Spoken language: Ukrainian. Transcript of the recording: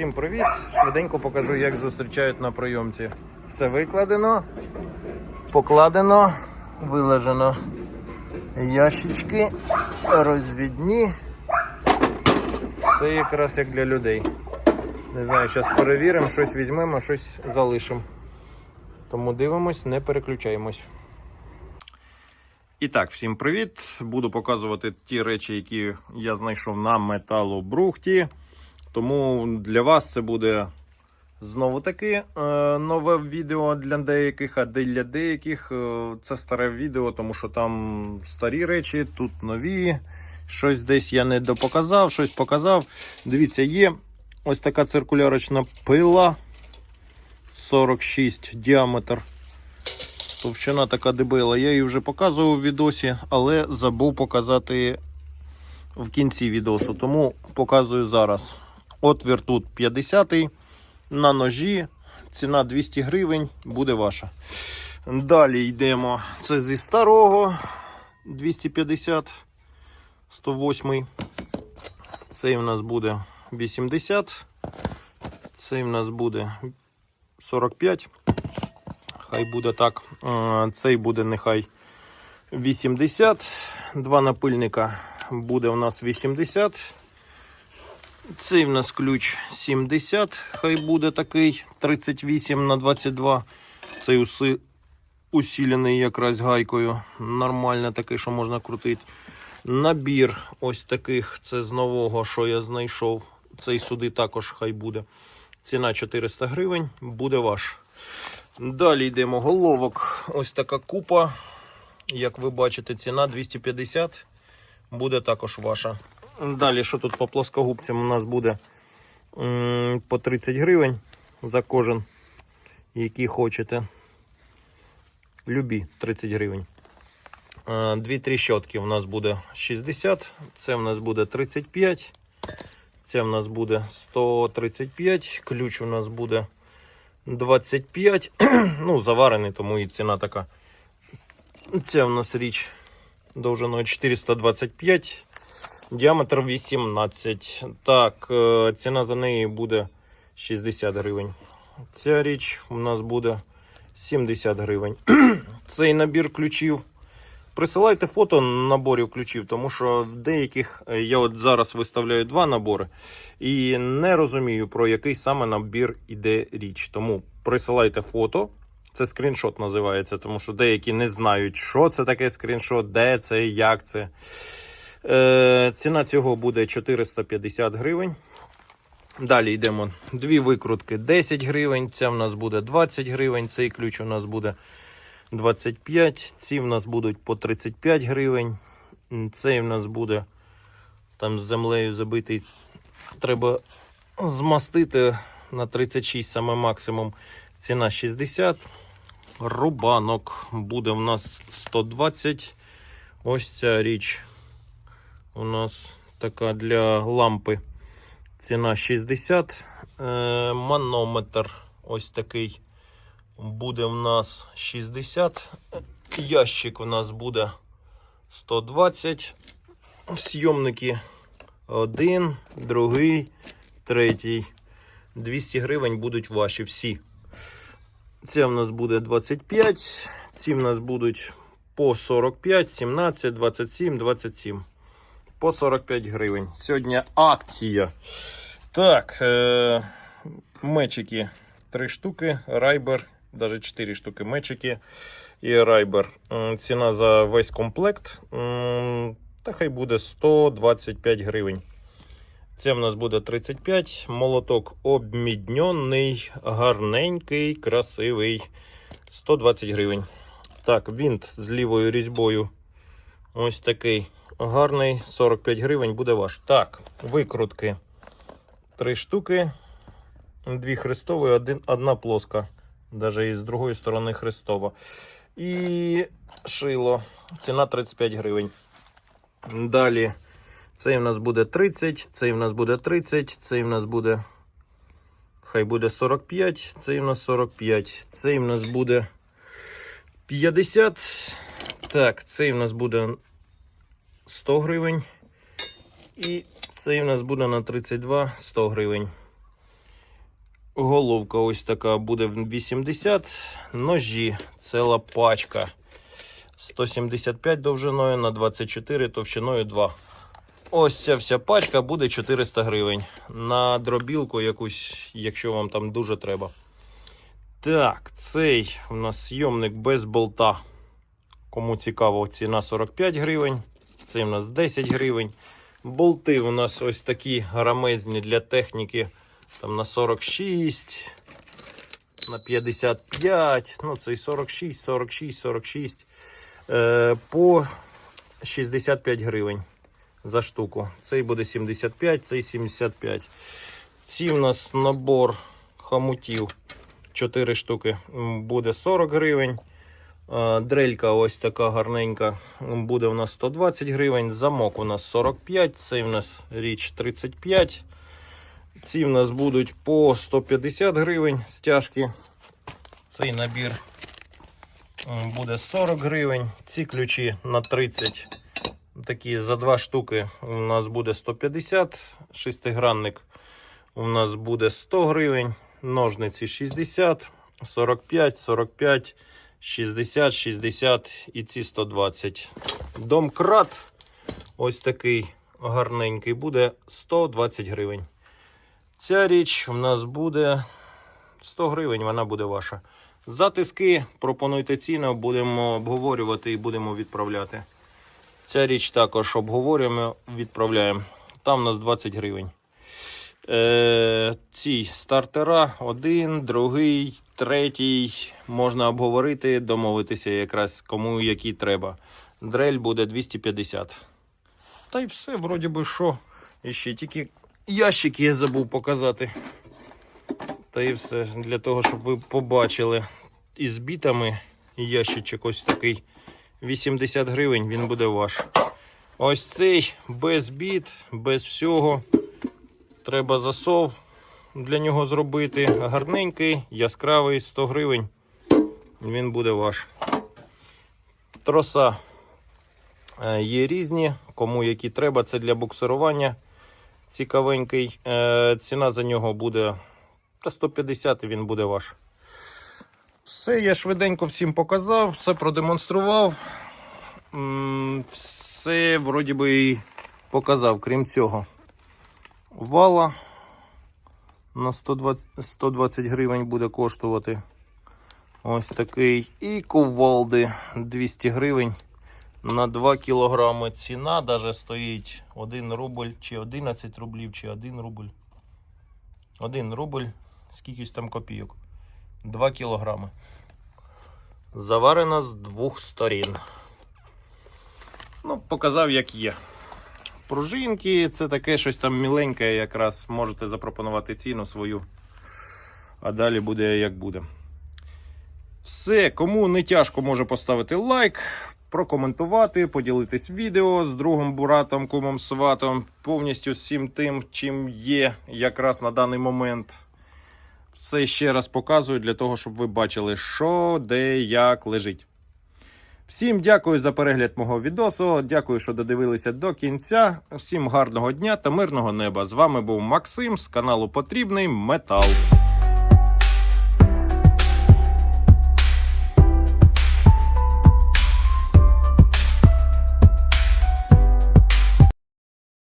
Всім привіт! Швиденько покажу, як зустрічають на прийомці. Все викладено, покладено, вилежено. Ящички розвідні. Все якраз як для людей. Не знаю, зараз перевіримо, щось візьмемо, щось залишимо. Тому дивимось, не переключаємось. І так, всім привіт! Буду показувати ті речі, які я знайшов на металобрухті. Тому для вас це буде знову таки е, нове відео для деяких, а для деяких е, це старе відео, тому що там старі речі, тут нові. Щось десь я не допоказав, щось показав. Дивіться, є ось така циркулярочна пила 46 діаметр. Товщина така дебила. Я її вже показував у відосі, але забув показати в кінці відосу. Тому показую зараз. Отвір тут 50 на ножі. Ціна 200 гривень, буде ваша. Далі йдемо. Це зі старого 250, 108. Цей у нас буде 80. Цей у нас буде 45. Хай буде так. Е, Цей буде нехай 80. Два напильника буде у нас 80. Цей в нас ключ 70. Хай буде такий 38 на 22. Цей уси, усілений якраз гайкою. Нормально такий, що можна крутити. Набір ось таких. Це з нового, що я знайшов. Цей сюди також хай буде. Ціна 400 гривень. Буде ваш. Далі йдемо головок. Ось така купа. Як ви бачите, ціна 250 буде також ваша. Далі, що тут по плоскогубцям у нас буде по 30 гривень за кожен, який хочете. Любі 30 гривень. Е, Дві тріщотки у нас буде 60, це у нас буде 35, це у нас буде 135, ключ у нас буде 25. ну, заварений, тому і ціна така. Це у нас річ довжиною 425, діаметр 18. Так, е, ціна за неї буде 60 гривень. Ця річ у нас буде 70 гривень. Цей набір ключів. Присилайте фото наборів ключів, тому що в деяких е, я от зараз виставляю два набори і не розумію, про який саме набір іде річ. Тому присилайте фото. Це скріншот називається, тому що деякі не знають, що це таке скріншот, де це, як це. Е, ціна цього буде 450 гривень. Далі йдемо. Дві викрутки 10 гривень. Ця в нас буде 20 гривень. Цей ключ у нас буде 25. Ці в нас будуть по 35 гривень. Цей в нас буде там з землею забитий. Треба змастити на 36 саме максимум. Ціна 60. Рубанок буде у нас 120. Ось ця річ у нас така для лампи. Ціна 60. Е, манометр ось такий буде в нас 60. Ящик у нас буде 120. Сйомники один, другий, третій. 200 гривень будуть ваші всі. Це в нас буде 25. Ці в нас будуть по 45, 17, 27, 27. По 45 гривень. Сьогодні акція. Так, е- мечики 3 штуки, райбер, навіть 4 штуки мечики і райбер. Ціна за весь комплект. Та хай буде 125 гривень. Це в нас буде 35. Молоток обміднений, гарненький, красивий. 120 гривень. Так, вінт з лівою різьбою. Ось такий гарний. 45 гривень буде ваш. Так, викрутки. Три штуки. Дві хрестові, один, одна плоска. Навіть із другої сторони хрестова. І шило. Ціна 35 гривень. Далі. Цей в нас буде 30, цей в нас буде 30, цей в нас буде. Хай буде 45, цей в нас 45, цей в нас буде 50. Так, цей в нас буде 100 гривень. І цей в нас буде на 32 100 гривень. Головка ось така буде в 80. Ножі, ціла пачка. 175 довжиною на 24 товщиною 2. Ось ця вся пачка буде 400 гривень. На дробілку якусь, якщо вам там дуже треба. Так, цей у нас зйомник без болта. Кому цікаво, ціна 45 гривень. Цей у нас 10 гривень. Болти у нас ось такі грамезні для техніки. Там на 46, на 55, ну цей 46, 46, 46. Е, по 65 гривень за штуку. Цей буде 75, цей 75. Ці в нас набор хомутів 4 штуки буде 40 гривень. Е, Дрелька ось така гарненька буде у нас 120 гривень. Замок у нас 45, цей у нас річ 35. Ці в нас будуть по 150 гривень стяжки. Цей набір буде 40 гривень. Ці ключі на 30. Такі за два штуки у нас буде 150. Шестигранник у нас буде 100 гривень. Ножниці 60, 45, 45, 60, 60 і ці 120. Домкрат ось такий гарненький буде 120 гривень. Ця річ у нас буде 100 гривень, вона буде ваша. Затиски, пропонуйте ціну, будемо обговорювати і будемо відправляти. Ця річ також обговорюємо, відправляємо. Там у нас 20 гривень. Е, ці стартера, один, другий, третій. Можна обговорити, домовитися якраз кому які треба. Дрель буде 250. Та й все, вроді би, що. І ще тільки ящики я забув показати. Та і все. Для того, щоб ви побачили. Із бітами ящичок ось такий. 80 гривень він буде ваш. Ось цей без біт, без всього. Треба засов для нього зробити. Гарненький, яскравий, 100 гривень. Він буде ваш. Троса е, є різні, кому які треба. Це для буксирування. Цікавенький. Е, Ціна за нього буде та 150 і він буде ваш. Все, я швиденько всім показав, все продемонстрував. Все вроді би і показав, крім цього. Вала на 120, 120 гривень буде коштувати. Ось такий. І кувалди 200 гривень на 2 кілограми. Ціна даже стоїть 1 рубль, чи 11 рублів, чи 1 рубль. 1 рубль, скількись там копійок. 2 кілограми. Заварена з двох сторін. Ну, показав, як є. Пружинки, це таке щось там міленьке, якраз можете запропонувати ціну свою. А далі буде як буде. Все, кому не тяжко, може поставити лайк, прокоментувати, поділитись відео з другом, братом, кумом, сватом, повністю всім тим, чим є якраз на даний момент. Все ще раз показую для того, щоб ви бачили, що, де, як лежить. Всім дякую за перегляд мого відосу. Дякую, що додивилися до кінця. Всім гарного дня та мирного неба. З вами був Максим з каналу Потрібний Метал.